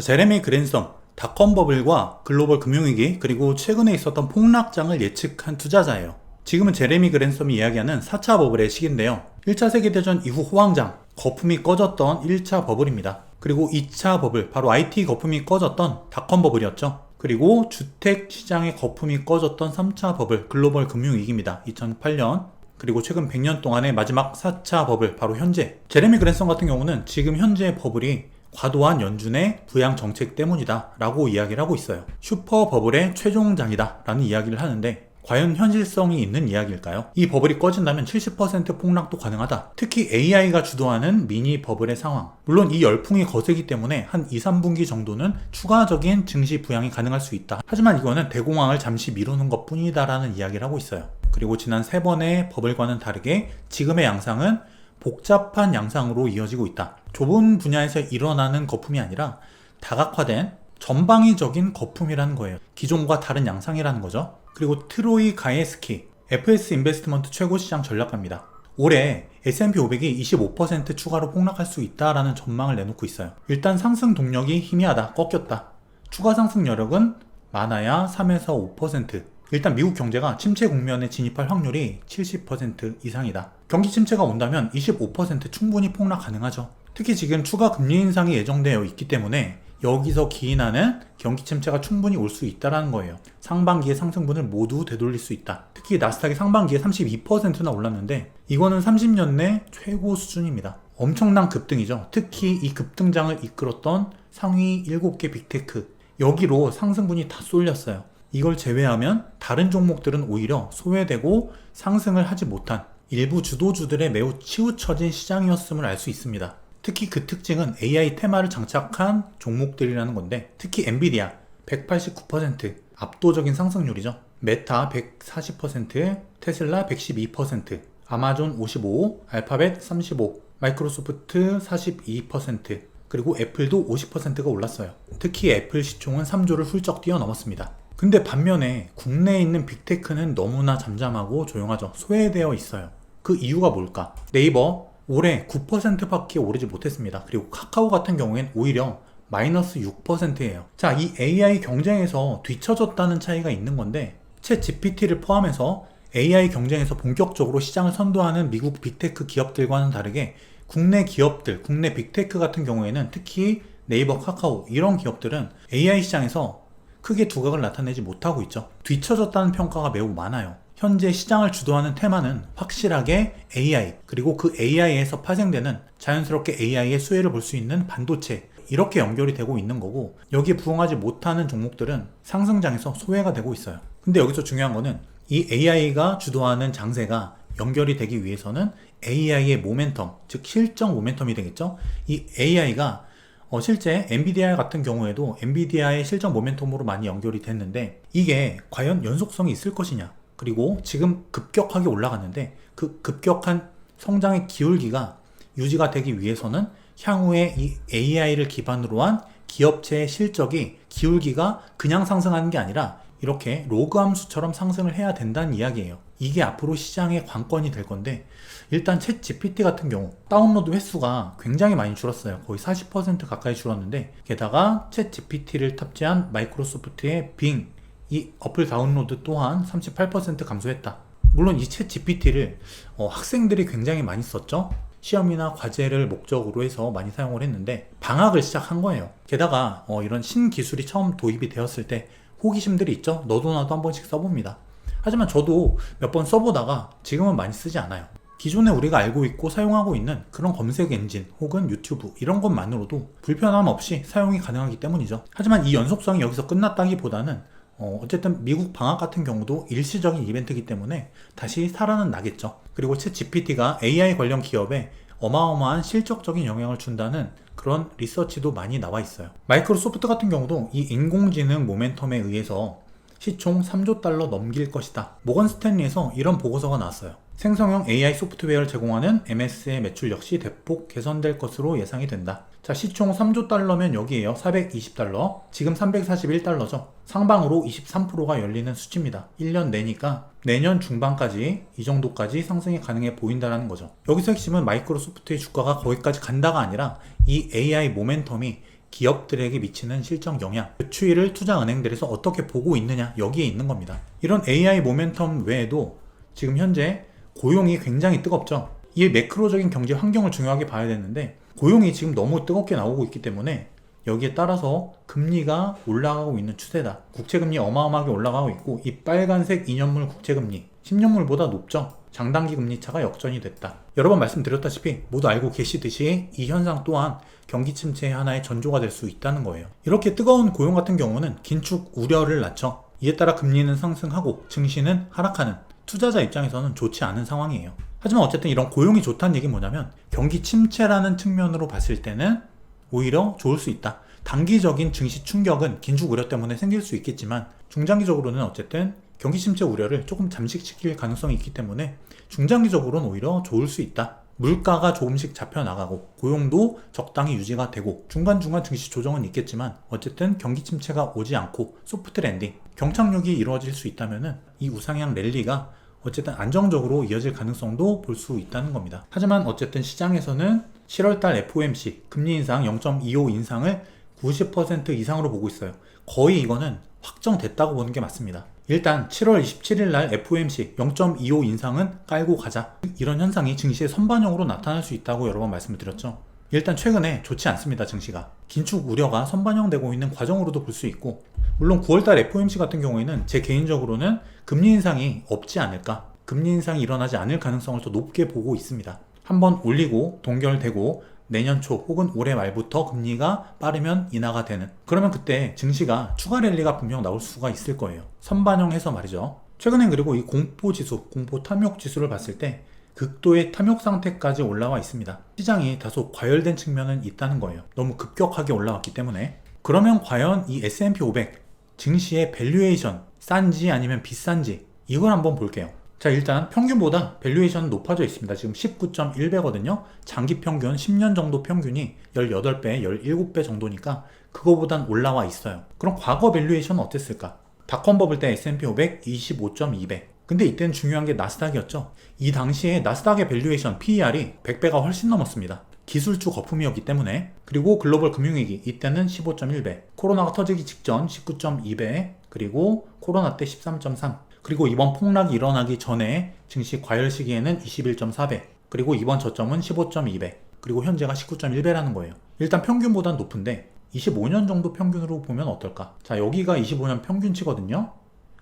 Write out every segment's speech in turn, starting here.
자, 제레미 그랜섬, 닷컴 버블과 글로벌 금융위기, 그리고 최근에 있었던 폭락장을 예측한 투자자예요. 지금은 제레미 그랜섬이 이야기하는 4차 버블의 시기인데요. 1차 세계대전 이후 호황장, 거품이 꺼졌던 1차 버블입니다. 그리고 2차 버블, 바로 IT 거품이 꺼졌던 닷컴 버블이었죠. 그리고 주택 시장의 거품이 꺼졌던 3차 버블, 글로벌 금융위기입니다. 2008년. 그리고 최근 100년 동안의 마지막 4차 버블, 바로 현재. 제레미 그랜섬 같은 경우는 지금 현재 버블이 과도한 연준의 부양 정책 때문이다 라고 이야기를 하고 있어요. 슈퍼 버블의 최종장이다 라는 이야기를 하는데 과연 현실성이 있는 이야기일까요? 이 버블이 꺼진다면 70% 폭락도 가능하다. 특히 AI가 주도하는 미니 버블의 상황. 물론 이 열풍이 거세기 때문에 한 2, 3분기 정도는 추가적인 증시 부양이 가능할 수 있다. 하지만 이거는 대공황을 잠시 미루는 것 뿐이다라는 이야기를 하고 있어요. 그리고 지난 세 번의 버블과는 다르게 지금의 양상은 복잡한 양상으로 이어지고 있다. 좁은 분야에서 일어나는 거품이 아니라 다각화된 전방위적인 거품이라는 거예요. 기존과 다른 양상이라는 거죠. 그리고 트로이 가예스키, FS 인베스트먼트 최고 시장 전략가입니다. 올해 S&P 500이 25% 추가로 폭락할 수 있다라는 전망을 내놓고 있어요. 일단 상승 동력이 희미하다, 꺾였다. 추가 상승 여력은 많아야 3에서 5%. 일단 미국 경제가 침체 국면에 진입할 확률이 70% 이상이다. 경기 침체가 온다면 25% 충분히 폭락 가능하죠. 특히 지금 추가 금리 인상이 예정되어 있기 때문에 여기서 기인하는 경기 침체가 충분히 올 수 있다는 거예요. 상반기의 상승분을 모두 되돌릴 수 있다. 특히 나스닥이 상반기에 32%나 올랐는데 이거는 30년 내 최고 수준입니다. 엄청난 급등이죠. 특히 이 급등장을 이끌었던 상위 7개 빅테크 여기로 상승분이 다 쏠렸어요. 이걸 제외하면 다른 종목들은 오히려 소외되고 상승을 하지 못한 일부 주도주들의 매우 치우쳐진 시장이었음을 알 수 있습니다. 특히 그 특징은 AI 테마를 장착한 종목들이라는 건데 특히 엔비디아 189% 압도적인 상승률이죠. 메타 140%, 테슬라 112%, 아마존 55, 알파벳 35, 마이크로소프트 42%, 그리고 애플도 50%가 올랐어요. 특히 애플 시총은 3조를 훌쩍 뛰어넘었습니다. 근데 반면에 국내에 있는 빅테크는 너무나 잠잠하고 조용하죠. 소외되어 있어요. 그 이유가 뭘까? 네이버 올해 9%밖에 오르지 못했습니다. 그리고 카카오 같은 경우엔 오히려 마이너스 6%예요. 자, 이 AI 경쟁에서 뒤처졌다는 차이가 있는 건데, 채 GPT를 포함해서 AI 경쟁에서 본격적으로 시장을 선도하는 미국 빅테크 기업들과는 다르게 국내 기업들, 국내 빅테크 같은 경우에는 특히 네이버, 카카오 이런 기업들은 AI 시장에서 크게 두각을 나타내지 못하고 있죠. 뒤처졌다는 평가가 매우 많아요. 현재 시장을 주도하는 테마는 확실하게 AI, 그리고 그 AI에서 파생되는 자연스럽게 AI의 수혜를 볼 수 있는 반도체, 이렇게 연결이 되고 있는 거고, 여기에 부응하지 못하는 종목들은 상승장에서 소외가 되고 있어요. 근데 여기서 중요한 거는 이 AI가 주도하는 장세가 연결이 되기 위해서는 AI의 모멘텀, 즉 실적 모멘텀이 되겠죠? 이 AI가 어, 실제 엔비디아 같은 경우에도 엔비디아의 실적 모멘텀으로 많이 연결이 됐는데 이게 과연 연속성이 있을 것이냐? 그리고 지금 급격하게 올라갔는데 그 급격한 성장의 기울기가 유지가 되기 위해서는 향후에 이 AI를 기반으로 한 기업체의 실적이 기울기가 그냥 상승하는 게 아니라 이렇게 로그 함수처럼 상승을 해야 된다는 이야기예요. 이게 앞으로 시장의 관건이 될 건데 일단 챗 GPT 같은 경우 다운로드 횟수가 굉장히 많이 줄었어요. 거의 40% 가까이 줄었는데 게다가 챗 GPT를 탑재한 마이크로소프트의 빙 이 어플 다운로드 또한 38% 감소했다. 물론 이 챗 GPT를 어, 학생들이 굉장히 많이 썼죠. 시험이나 과제를 목적으로 해서 많이 사용을 했는데 방학을 시작한 거예요. 게다가 어, 이런 신기술이 처음 도입이 되었을 때 호기심들이 있죠. 너도 나도 한 번씩 써봅니다. 하지만 저도 몇 번 써보다가 지금은 많이 쓰지 않아요. 기존에 우리가 알고 있고 사용하고 있는 그런 검색 엔진 혹은 유튜브 이런 것만으로도 불편함 없이 사용이 가능하기 때문이죠. 하지만 이 연속성이 여기서 끝났다기보다는 어, 어쨌든 미국 방학 같은 경우도 일시적인 이벤트이기 때문에 다시 살아는 나겠죠. 그리고 챗 GPT가 AI 관련 기업에 어마어마한 실적적인 영향을 준다는 그런 리서치도 많이 나와 있어요. 마이크로소프트 같은 경우도 이 인공지능 모멘텀에 의해서 시총 3조 달러 넘길 것이다. 모건 스탠리에서 이런 보고서가 나왔어요. 생성형 AI 소프트웨어를 제공하는 MS의 매출 역시 대폭 개선될 것으로 예상이 된다. 자, 시총 3조 달러면 여기에요. 420달러. 지금 341달러죠. 상방으로 23%가 열리는 수치입니다. 1년 내니까 내년 중반까지 이 정도까지 상승이 가능해 보인다는 거죠. 여기서 핵심은 마이크로소프트의 주가가 거기까지 간다가 아니라 이 AI 모멘텀이 기업들에게 미치는 실적 영향, 그 추이를 투자은행들에서 어떻게 보고 있느냐 여기에 있는 겁니다. 이런 AI 모멘텀 외에도 지금 현재 고용이 굉장히 뜨겁죠. 이 매크로적인 경제 환경을 중요하게 봐야 되는데 고용이 지금 너무 뜨겁게 나오고 있기 때문에 여기에 따라서 금리가 올라가고 있는 추세다. 국채금리 어마어마하게 올라가고 있고 이 빨간색 2년물 국채금리 10년물보다 높죠. 장단기 금리 차가 역전이 됐다. 여러 번 말씀드렸다시피 모두 알고 계시듯이 이 현상 또한 경기 침체의 하나의 전조가 될 수 있다는 거예요. 이렇게 뜨거운 고용 같은 경우는 긴축 우려를 낳죠. 이에 따라 금리는 상승하고 증시는 하락하는 투자자 입장에서는 좋지 않은 상황이에요. 하지만 어쨌든 이런 고용이 좋다는 얘기는 뭐냐면 경기 침체라는 측면으로 봤을 때는 오히려 좋을 수 있다. 단기적인 증시 충격은 긴축 우려 때문에 생길 수 있겠지만 중장기적으로는 어쨌든 경기 침체 우려를 조금 잠식시킬 가능성이 있기 때문에 중장기적으로는 오히려 좋을 수 있다. 물가가 조금씩 잡혀 나가고 고용도 적당히 유지가 되고 중간중간 증시 조정은 있겠지만 어쨌든 경기 침체가 오지 않고 소프트 랜딩 경착륙이 이루어질 수 있다면은 이 우상향 랠리가 어쨌든 안정적으로 이어질 가능성도 볼 수 있다는 겁니다. 하지만 어쨌든 시장에서는 7월달 FOMC 금리 인상 0.25 인상을 90% 이상으로 보고 있어요. 거의 이거는 확정됐다고 보는 게 맞습니다. 일단 7월 27일 날 FOMC 0.25 인상은 깔고 가자. 이런 현상이 증시의 선반영으로 나타날 수 있다고 여러 번 말씀을 드렸죠. 일단 최근에 좋지 않습니다, 증시가. 긴축 우려가 선반영되고 있는 과정으로도 볼 수 있고, 물론 9월달 FOMC 같은 경우에는 제 개인적으로는 금리 인상이 없지 않을까, 금리 인상이 일어나지 않을 가능성을 더 높게 보고 있습니다. 한번 올리고 동결되고 내년 초 혹은 올해 말부터 금리가 빠르면 인하가 되는 그러면 그때 증시가 추가 랠리가 분명 나올 수가 있을 거예요. 선반영해서 말이죠. 최근엔 그리고 이 공포 지수, 공포 탐욕 지수를 봤을 때 극도의 탐욕 상태까지 올라와 있습니다. 시장이 다소 과열된 측면은 있다는 거예요. 너무 급격하게 올라왔기 때문에. 그러면 과연 이 S&P 500 증시의 밸류에이션 싼지 아니면 비싼지 이걸 한번 볼게요. 자 일단 평균보다 밸류에이션은 높아져 있습니다. 지금 19.1배거든요. 장기 평균 10년 정도 평균이 18배, 17배 정도니까 그거보단 올라와 있어요. 그럼 과거 밸류에이션은 어땠을까? 닷컴 버블 때 S&P 500 25.2배. 근데 이때는 중요한 게 나스닥이었죠. 이 당시에 나스닥의 밸류에이션 PER이 100배가 훨씬 넘었습니다. 기술주 거품이었기 때문에 그리고 글로벌 금융위기 이때는 15.1배 코로나가 터지기 직전 19.2배 그리고 코로나 때 13.3 그리고 이번 폭락이 일어나기 전에 증시 과열 시기에는 21.4배, 그리고 이번 저점은 15.2배, 그리고 현재가 19.1배라는 거예요. 일단 평균보단 높은데 25년 정도 평균으로 보면 어떨까? 자, 여기가 25년 평균치거든요.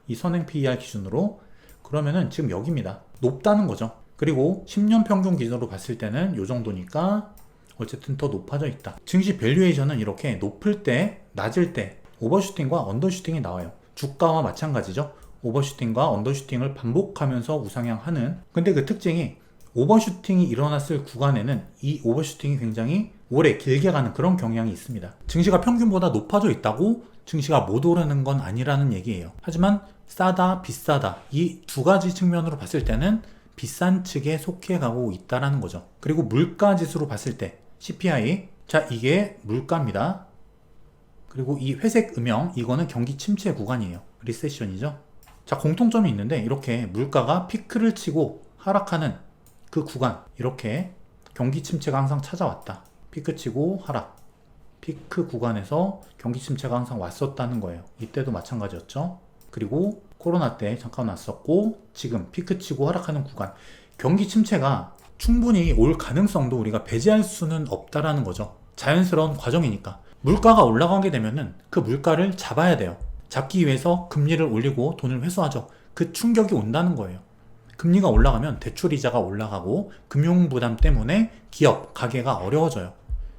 이 선행 PER 기준으로. 그러면은 지금 여기입니다. 높다는 거죠. 그리고 10년 평균 기준으로 봤을 때는 이 정도니까 어쨌든 더 높아져 있다. 증시 밸류에이션은 이렇게 높을 때, 낮을 때 오버슈팅과 언더슈팅이 나와요. 주가와 마찬가지죠. 오버슈팅과 언더슈팅을 반복하면서 우상향하는 근데 그 특징이 오버슈팅이 일어났을 구간에는 이 오버슈팅이 굉장히 오래 길게 가는 그런 경향이 있습니다. 증시가 평균보다 높아져 있다고 증시가 못 오르는 건 아니라는 얘기예요. 하지만 싸다, 비싸다 이 두 가지 측면으로 봤을 때는 비싼 측에 속해 가고 있다라는 거죠. 그리고 물가 지수로 봤을 때 CPI 자 이게 물가입니다. 그리고 이 회색 음영 이거는 경기 침체 구간이에요. 리세션이죠. 자, 공통점이 있는데 이렇게 물가가 피크를 치고 하락하는 그 구간 이렇게 경기 침체가 항상 찾아왔다. 피크 치고 하락. 피크 구간에서 경기 침체가 항상 왔었다는 거예요. 이때도 마찬가지였죠. 그리고 코로나 때 잠깐 왔었고 지금 피크 치고 하락하는 구간. 경기 침체가 충분히 올 가능성도 우리가 배제할 수는 없다라는 거죠. 자연스러운 과정이니까. 물가가 올라가게 되면은 그 물가를 잡아야 돼요. 잡기 위해서 금리를 올리고 돈을 회수하죠. 그 충격이 온다는 거예요. 금리가 올라가면 대출 이자가 올라가고 금융 부담 때문에 기업, 가게가 어려워져요.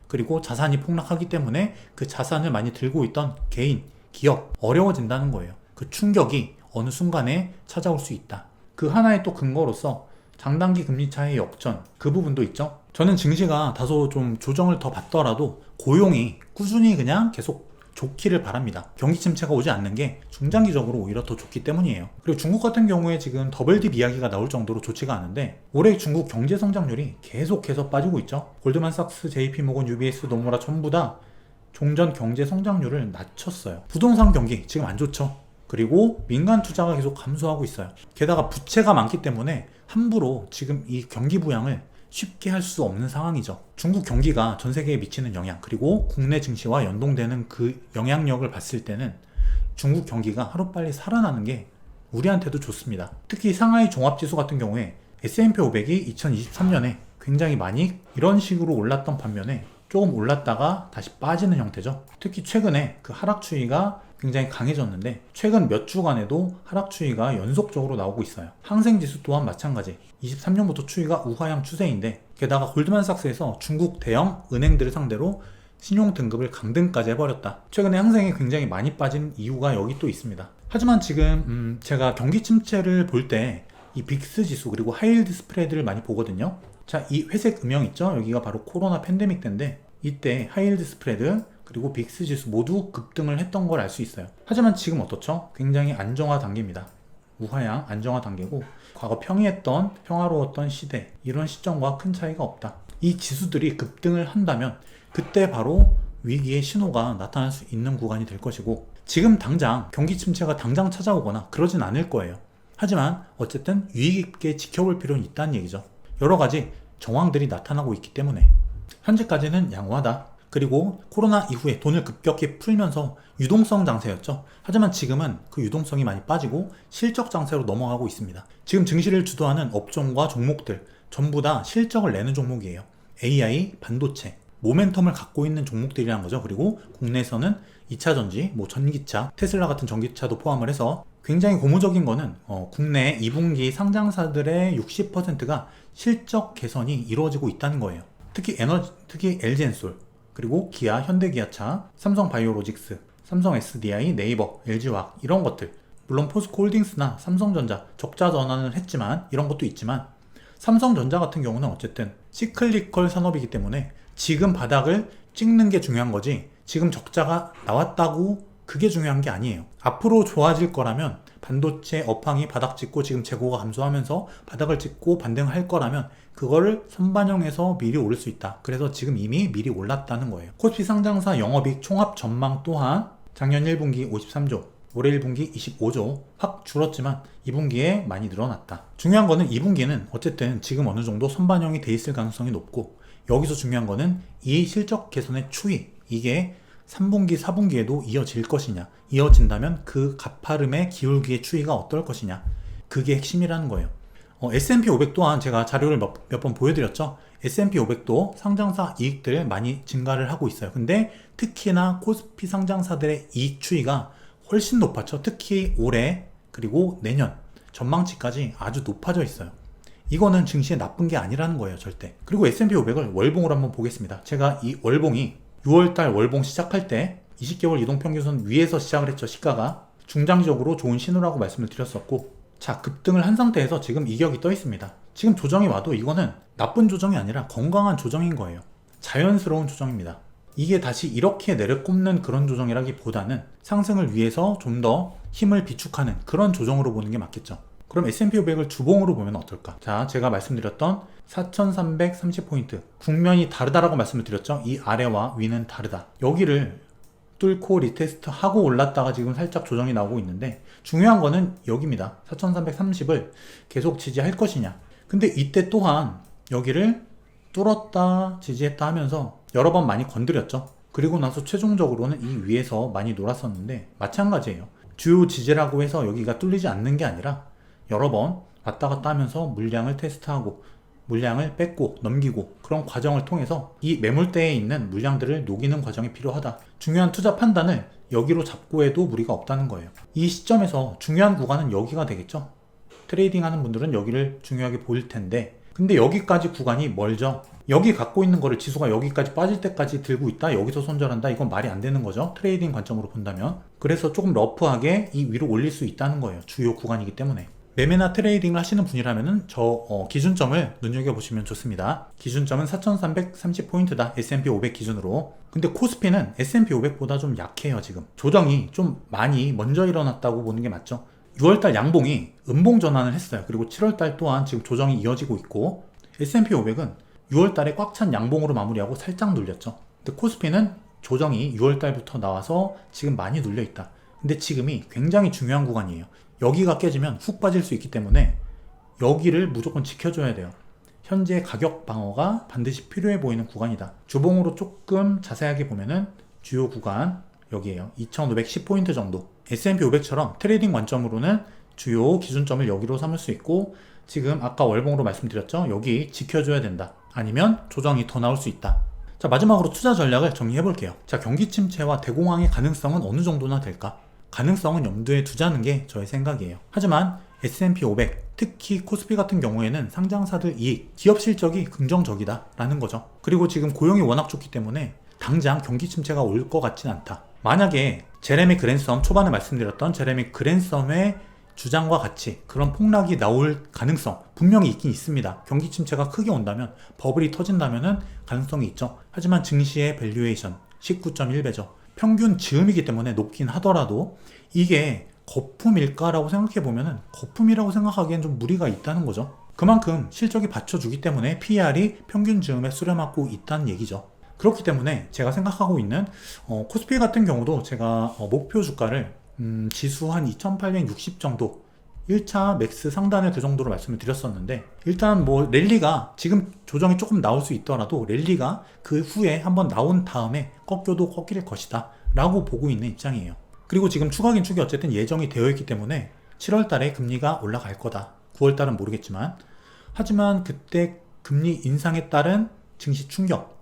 그리고 자산이 폭락하기 때문에 그 자산을 많이 들고 있던 개인, 기업 어려워진다는 거예요. 그 충격이 어느 순간에 찾아올 수 있다. 그 하나의 또 근거로서 장단기 금리 차의 역전 그 부분도 있죠. 저는 증시가 다소 좀 조정을 더 받더라도 고용이 꾸준히 그냥 계속 좋기를 바랍니다. 경기 침체가 오지 않는 게 중장기적으로 오히려 더 좋기 때문이에요. 그리고 중국 같은 경우에 지금 더블딥 이야기가 나올 정도로 좋지가 않은데 올해 중국 경제 성장률이 계속해서 빠지고 있죠. 골드만삭스, JP모건, UBS, 노무라 전부 다 종전 경제 성장률을 낮췄어요. 부동산 경기 지금 안 좋죠. 그리고 민간 투자가 계속 감소하고 있어요. 게다가 부채가 많기 때문에 함부로 지금 이 경기 부양을 쉽게 할 수 없는 상황이죠. 중국 경기가 전 세계에 미치는 영향, 그리고 국내 증시와 연동되는 그 영향력을 봤을 때는 중국 경기가 하루빨리 살아나는 게 우리한테도 좋습니다. 특히 상하이 종합지수 같은 경우에 S&P 500이 2023년에 굉장히 많이 이런 식으로 올랐던 반면에 조금 올랐다가 다시 빠지는 형태죠. 특히 최근에 그 하락 추이가 굉장히 강해졌는데 최근 몇 주간에도 하락 추이가 연속적으로 나오고 있어요. 항생 지수 또한 마찬가지. 23년부터 추이가 우하향 추세인데 게다가 골드만삭스에서 중국 대형 은행들을 상대로 신용 등급을 강등까지 해버렸다. 최근에 항생이 굉장히 많이 빠진 이유가 여기 또 있습니다. 하지만 지금 음, 제가 경기 침체를 볼 때 이 빅스 지수 그리고 하이힐드 스프레드를 많이 보거든요. 자, 이 회색 음영 있죠? 여기가 바로 코로나 팬데믹 때인데 이때 하이힐드 스프레드 그리고 빅스 지수 모두 급등을 했던 걸 알 수 있어요. 하지만 지금 어떻죠? 굉장히 안정화 단계입니다. 우하향 안정화 단계고 과거 평이했던 평화로웠던 시대 이런 시점과 큰 차이가 없다. 이 지수들이 급등을 한다면 그때 바로 위기의 신호가 나타날 수 있는 구간이 될 것이고 지금 당장 경기 침체가 당장 찾아오거나 그러진 않을 거예요. 하지만 어쨌든 유의 깊게 지켜볼 필요는 있다는 얘기죠. 여러 가지 정황들이 나타나고 있기 때문에 현재까지는 양호하다. 그리고 코로나 이후에 돈을 급격히 풀면서 유동성 장세였죠. 하지만 지금은 그 유동성이 많이 빠지고 실적 장세로 넘어가고 있습니다. 지금 증시를 주도하는 업종과 종목들 전부 다 실적을 내는 종목이에요. AI, 반도체, 모멘텀을 갖고 있는 종목들이라는 거죠. 그리고 국내에서는 2차 전지, 뭐 전기차, 테슬라 같은 전기차도 포함을 해서 굉장히 고무적인 거는 어, 국내 2분기 상장사들의 60%가 실적 개선이 이루어지고 있다는 거예요. 특히 에너지, 특히 LG엔솔, 그리고 기아, 현대기아차, 삼성바이오로직스, 삼성 SDI, 네이버, LG화학 이런 것들. 물론 포스코홀딩스나 삼성전자 적자 전환을 했지만 이런 것도 있지만 삼성전자 같은 경우는 어쨌든 시클리컬 산업이기 때문에 지금 바닥을 찍는 게 중요한 거지 지금 적자가 나왔다고 그게 중요한 게 아니에요. 앞으로 좋아질 거라면 반도체 업황이 바닥 찍고 지금 재고가 감소하면서 바닥을 찍고 반등할 거라면 그거를 선반영해서 미리 오를 수 있다. 그래서 지금 이미 미리 올랐다는 거예요. 코스피 상장사 영업이익 총합 전망 또한 작년 1분기 53조, 올해 1분기 25조 확 줄었지만 2분기에 많이 늘어났다. 중요한 거는 2분기는 어쨌든 지금 어느 정도 선반영이 돼 있을 가능성이 높고 여기서 중요한 거는 이 실적 개선의 추이 이게 3분기, 4분기에도 이어질 것이냐 이어진다면 그 가파름의 기울기의 추이가 어떨 것이냐 그게 핵심이라는 거예요. 어, S&P 500 또한 제가 자료를 몇번 보여드렸죠. S&P 500도 상장사 이익들 많이 증가를 하고 있어요. 근데 특히나 코스피 상장사들의 이익 추이가 훨씬 높았죠. 특히 올해 그리고 내년 전망치까지 아주 높아져 있어요. 이거는 증시에 나쁜 게 아니라는 거예요, 절대. 그리고 S&P 500을 월봉으로 한번 보겠습니다. 제가 이 월봉이 6월달 월봉 시작할 때 20개월 이동평균선 위에서 시작을 했죠, 시가가. 중장기적으로 좋은 신호라고 말씀을 드렸었고, 자, 급등을 한 상태에서 지금 이격이 떠 있습니다. 지금 조정이 와도 이거는 나쁜 조정이 아니라 건강한 조정인 거예요. 자연스러운 조정입니다. 이게 다시 이렇게 내려꼽는 그런 조정이라기보다는 상승을 위해서 좀 더 힘을 비축하는 그런 조정으로 보는 게 맞겠죠. 그럼 S&P 500을 주봉으로 보면 어떨까? 자, 제가 말씀드렸던 4330포인트. 국면이 다르다라고 말씀을 드렸죠? 이 아래와 위는 다르다. 여기를 뚫고 리테스트 하고 올랐다가 지금 살짝 조정이 나오고 있는데 중요한 거는 여기입니다. 4330을 계속 지지할 것이냐. 근데 이때 또한 여기를 뚫었다 지지했다 하면서 여러 번 많이 건드렸죠. 그리고 나서 최종적으로는 이 위에서 많이 놀았었는데 마찬가지예요. 주요 지지라고 해서 여기가 뚫리지 않는 게 아니라 여러 번 왔다 갔다 하면서 물량을 테스트하고 물량을 뺏고 넘기고 그런 과정을 통해서 이 매물대에 있는 물량들을 녹이는 과정이 필요하다. 중요한 투자 판단을 여기로 잡고 해도 무리가 없다는 거예요. 이 시점에서 중요한 구간은 여기가 되겠죠. 트레이딩 하는 분들은 여기를 중요하게 보일 텐데 근데 여기까지 구간이 멀죠. 여기 갖고 있는 거를 지수가 여기까지 빠질 때까지 들고 있다 여기서 손절한다 이건 말이 안 되는 거죠 트레이딩 관점으로 본다면 그래서 조금 러프하게 이 위로 올릴 수 있다는 거예요 주요 구간이기 때문에 매매나 트레이딩을 하시는 분이라면 저 어, 기준점을 눈여겨보시면 좋습니다. 기준점은 4330포인트다. S&P 500 기준으로. 근데 코스피는 S&P 500보다 좀 약해요, 지금. 조정이 좀 많이 먼저 일어났다고 보는 게 맞죠. 6월달 양봉이 음봉 전환을 했어요. 그리고 7월달 또한 지금 조정이 이어지고 있고 S&P 500은 6월달에 꽉 찬 양봉으로 마무리하고 살짝 눌렸죠. 근데 코스피는 조정이 6월달부터 나와서 지금 많이 눌려 있다. 근데 지금이 굉장히 중요한 구간이에요. 여기가 깨지면 훅 빠질 수 있기 때문에 여기를 무조건 지켜줘야 돼요. 현재 가격 방어가 반드시 필요해 보이는 구간이다. 주봉으로 조금 자세하게 보면은 주요 구간 여기에요. 2510포인트 정도. S&P 500처럼 트레이딩 관점으로는 주요 기준점을 여기로 삼을 수 있고 지금 아까 월봉으로 말씀드렸죠. 여기 지켜줘야 된다. 아니면 조정이 더 나올 수 있다. 자, 마지막으로 투자 전략을 정리해 볼게요. 자, 경기 침체와 대공황의 가능성은 어느 정도나 될까? 가능성은 염두에 두자는 게 저의 생각이에요. 하지만 S&P 500, 특히 코스피 같은 경우에는 상장사들 이익, 기업 실적이 긍정적이다라는 거죠. 그리고 지금 고용이 워낙 좋기 때문에 당장 경기 침체가 올 것 같진 않다. 만약에 제레미 그랜섬 초반에 말씀드렸던 제레미 그랜섬의 주장과 같이 그런 폭락이 나올 가능성 분명히 있긴 있습니다. 경기 침체가 크게 온다면 버블이 터진다면은 가능성이 있죠. 하지만 증시의 밸류에이션 19.1배죠. 평균 즈음이기 때문에 높긴 하더라도 이게 거품일까라고 생각해 보면은 거품이라고 생각하기엔 좀 무리가 있다는 거죠. 그만큼 실적이 받쳐주기 때문에 PR이 평균 즈음에 수렴하고 있다는 얘기죠. 그렇기 때문에 제가 생각하고 있는 어, 코스피 같은 경우도 제가 어, 목표 주가를 음, 지수 한 2860 정도 1차 맥스 상단을 그 정도로 말씀을 드렸었는데 일단 뭐 랠리가 지금 조정이 조금 나올 수 있더라도 랠리가 그 후에 한번 나온 다음에 꺾여도 꺾일 것이다 라고 보고 있는 입장이에요. 그리고 지금 추가 긴축이 어쨌든 예정이 되어 있기 때문에 7월 달에 금리가 올라갈 거다. 9월 달은 모르겠지만. 하지만 그때 금리 인상에 따른 증시 충격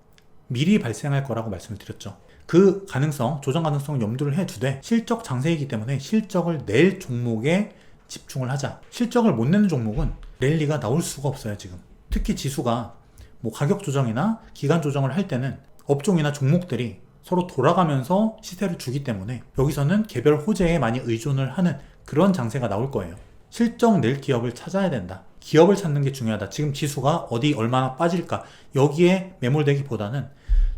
미리 발생할 거라고 말씀을 드렸죠. 그 가능성, 조정 가능성을 염두를 해두되 실적 장세이기 때문에 실적을 낼 종목에 집중을 하자. 실적을 못 내는 종목은 랠리가 나올 수가 없어요, 지금. 특히 지수가 뭐 가격 조정이나 기간 조정을 할 때는 업종이나 종목들이 서로 돌아가면서 시세를 주기 때문에 여기서는 개별 호재에 많이 의존을 하는 그런 장세가 나올 거예요. 실적 낼 기업을 찾아야 된다. 기업을 찾는 게 중요하다. 지금 지수가 어디 얼마나 빠질까 여기에 매몰되기보다는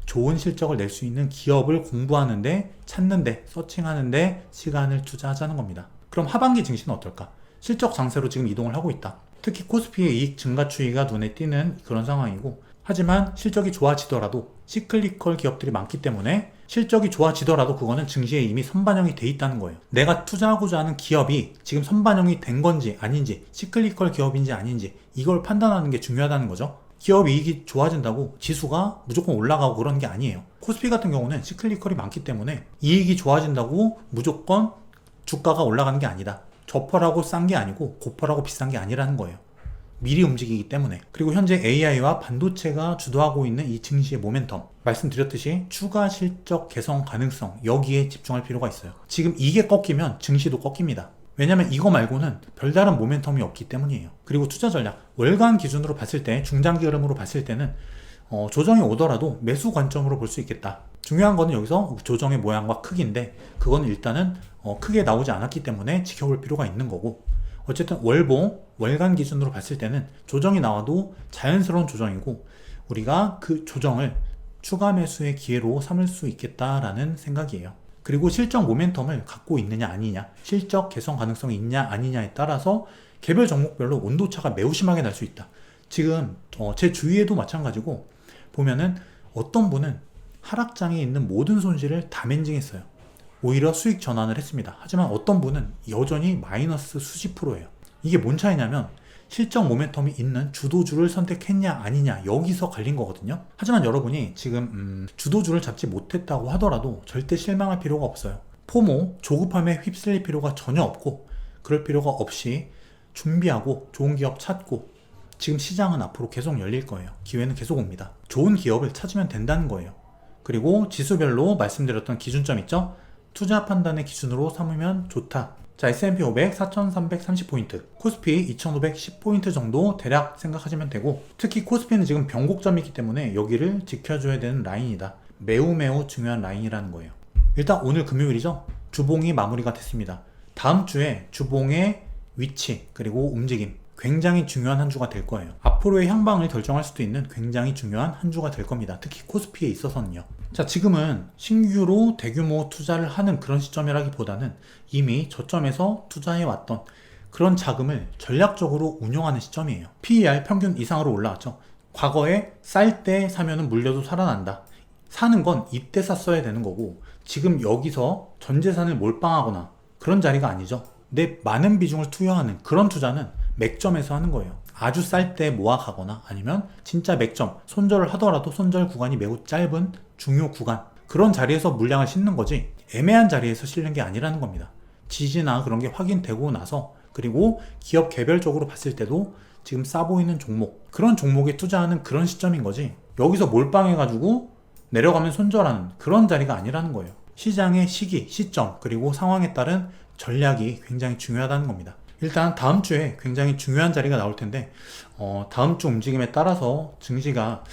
좋은 실적을 낼 수 있는 기업을 공부하는데 찾는데 서칭하는데 시간을 투자하자는 겁니다. 그럼 하반기 증시는 어떨까? 실적 장세로 지금 이동을 하고 있다. 특히 코스피의 이익 증가 추이가 눈에 띄는 그런 상황이고 하지만 실적이 좋아지더라도 시클리컬 기업들이 많기 때문에 실적이 좋아지더라도 그거는 증시에 이미 선반영이 돼 있다는 거예요. 내가 투자하고자 하는 기업이 지금 선반영이 된 건지 아닌지 시클리컬 기업인지 아닌지 이걸 판단하는 게 중요하다는 거죠. 기업 이익이 좋아진다고 지수가 무조건 올라가고 그런 게 아니에요. 코스피 같은 경우는 시클리컬이 많기 때문에 이익이 좋아진다고 무조건 주가가 올라가는 게 아니다. 저펄하고 싼 게 아니고 고펄하고 비싼 게 아니라는 거예요. 미리 움직이기 때문에 그리고 현재 AI와 반도체가 주도하고 있는 이 증시의 모멘텀 말씀드렸듯이 추가 실적 개선 가능성 여기에 집중할 필요가 있어요 지금 이게 꺾이면 증시도 꺾입니다 왜냐면 이거 말고는 별다른 모멘텀이 없기 때문이에요. 그리고 투자 전략, 월간 기준으로 봤을 때, 중장기 흐름으로 봤을 때는 어, 조정이 오더라도 매수 관점으로 볼 수 있겠다. 중요한 거는 여기서 조정의 모양과 크기인데, 그건 일단은 어, 크게 나오지 않았기 때문에 지켜볼 필요가 있는 거고, 어쨌든 월봉, 월간 기준으로 봤을 때는 조정이 나와도 자연스러운 조정이고, 우리가 그 조정을 추가 매수의 기회로 삼을 수 있겠다라는 생각이에요. 그리고 실적 모멘텀을 갖고 있느냐 아니냐, 실적 개선 가능성이 있냐 아니냐에 따라서 개별 종목별로 온도차가 매우 심하게 날 수 있다. 지금 어, 제 주위에도 마찬가지고 보면은 어떤 분은 하락장에 있는 모든 손실을 다 맨징했어요. 오히려 수익 전환을 했습니다. 하지만 어떤 분은 여전히 마이너스 수십 프로예요. 이게 뭔 차이냐면 실적 모멘텀이 있는 주도주를 선택했냐 아니냐 여기서 갈린 거거든요. 하지만 여러분이 지금 음, 주도주를 잡지 못했다고 하더라도 절대 실망할 필요가 없어요. 포모 조급함에 휩쓸릴 필요가 전혀 없고 그럴 필요가 없이 준비하고 좋은 기업 찾고 지금 시장은 앞으로 계속 열릴 거예요. 기회는 계속 옵니다. 좋은 기업을 찾으면 된다는 거예요. 그리고 지수별로 말씀드렸던 기준점 있죠? 투자 판단의 기준으로 삼으면 좋다. 자, S&P 500 4,330포인트, 코스피 2,510포인트 정도 대략 생각하시면 되고, 특히 코스피는 지금 변곡점이기 때문에 여기를 지켜줘야 되는 라인이다. 매우 매우 중요한 라인이라는 거예요. 일단 오늘 금요일이죠? 주봉이 마무리가 됐습니다. 다음 주에 주봉의 위치, 그리고 움직임, 굉장히 중요한 한 주가 될 거예요. 앞으로의 향방을 결정할 수도 있는 굉장히 중요한 한 주가 될 겁니다. 특히 코스피에 있어서는요. 자, 지금은 신규로 대규모 투자를 하는 그런 시점이라기보다는 이미 저점에서 투자해 왔던 그런 자금을 전략적으로 운용하는 시점이에요. PER 평균 이상으로 올라왔죠. 과거에 쌀 때 사면은 물려도 살아난다. 사는 건 이때 샀어야 되는 거고 지금 여기서 전 재산을 몰빵하거나 그런 자리가 아니죠. 내 많은 비중을 투여하는 그런 투자는 맥점에서 하는 거예요. 아주 쌀 때 모아가거나 아니면 진짜 맥점, 손절을 하더라도 손절 구간이 매우 짧은 중요 구간. 그런 자리에서 물량을 싣는 거지 애매한 자리에서 실는 게 아니라는 겁니다. 지지나 그런 게 확인되고 나서 그리고 기업 개별적으로 봤을 때도 지금 싸 보이는 종목 그런 종목에 투자하는 그런 시점인 거지 여기서 몰빵해가지고 내려가면 손절하는 그런 자리가 아니라는 거예요. 시장의 시기, 시점 그리고 상황에 따른 전략이 굉장히 중요하다는 겁니다. 일단 다음 주에 굉장히 중요한 자리가 나올 텐데 어, 다음 주 움직임에 따라서 증시가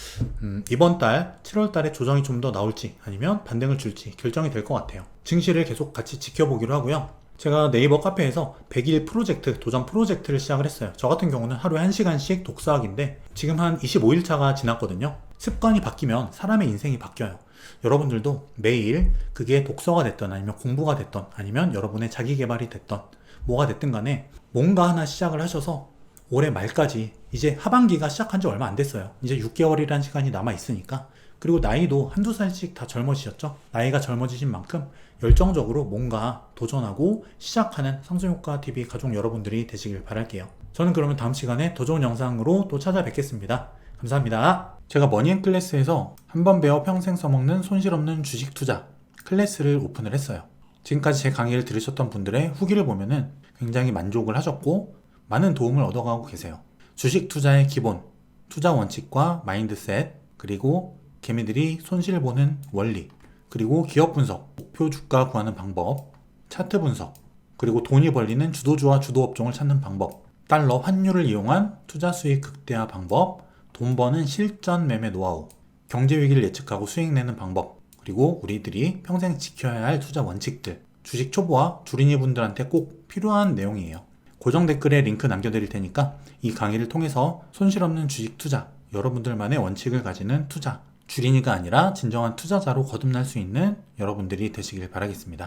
음, 이번 달 7월 달에 조정이 좀 더 나올지 아니면 반등을 줄지 결정이 될 것 같아요. 증시를 계속 같이 지켜보기로 하고요. 제가 네이버 카페에서 100일 프로젝트, 도전 프로젝트를 시작을 했어요. 저 같은 경우는 하루에 1시간씩 독서하기인데 지금 한 25일 차가 지났거든요. 습관이 바뀌면 사람의 인생이 바뀌어요. 여러분들도 매일 그게 독서가 됐던 아니면 공부가 됐던 아니면 여러분의 자기 개발이 됐던 뭐가 됐든 간에 뭔가 하나 시작을 하셔서 올해 말까지 이제 하반기가 시작한 지 얼마 안 됐어요. 이제 6개월이라는 시간이 남아 있으니까 그리고 나이도 한두 살씩 다 젊어지셨죠? 나이가 젊어지신 만큼 열정적으로 뭔가 도전하고 시작하는 상승효과 TV 가족 여러분들이 되시길 바랄게요. 저는 그러면 다음 시간에 더 좋은 영상으로 또 찾아뵙겠습니다. 감사합니다. 제가 머니앤 클래스에서 한 번 배워 평생 써먹는 손실 없는 주식 투자 클래스를 오픈을 했어요. 지금까지 제 강의를 들으셨던 분들의 후기를 보면은 굉장히 만족을 하셨고 많은 도움을 얻어가고 계세요. 주식 투자의 기본, 투자 원칙과 마인드셋, 그리고 개미들이 손실 보는 원리, 그리고 기업 분석, 목표 주가 구하는 방법, 차트 분석, 그리고 돈이 벌리는 주도주와 주도 업종을 찾는 방법, 달러 환율을 이용한 투자 수익 극대화 방법, 돈 버는 실전 매매 노하우, 경제 위기를 예측하고 수익 내는 방법, 그리고 우리들이 평생 지켜야 할 투자 원칙들, 주식 초보와 주린이 분들한테 꼭 필요한 내용이에요. 고정 댓글에 링크 남겨드릴 테니까 이 강의를 통해서 손실 없는 주식 투자, 여러분들만의 원칙을 가지는 투자, 주린이가 아니라 진정한 투자자로 거듭날 수 있는 여러분들이 되시길 바라겠습니다.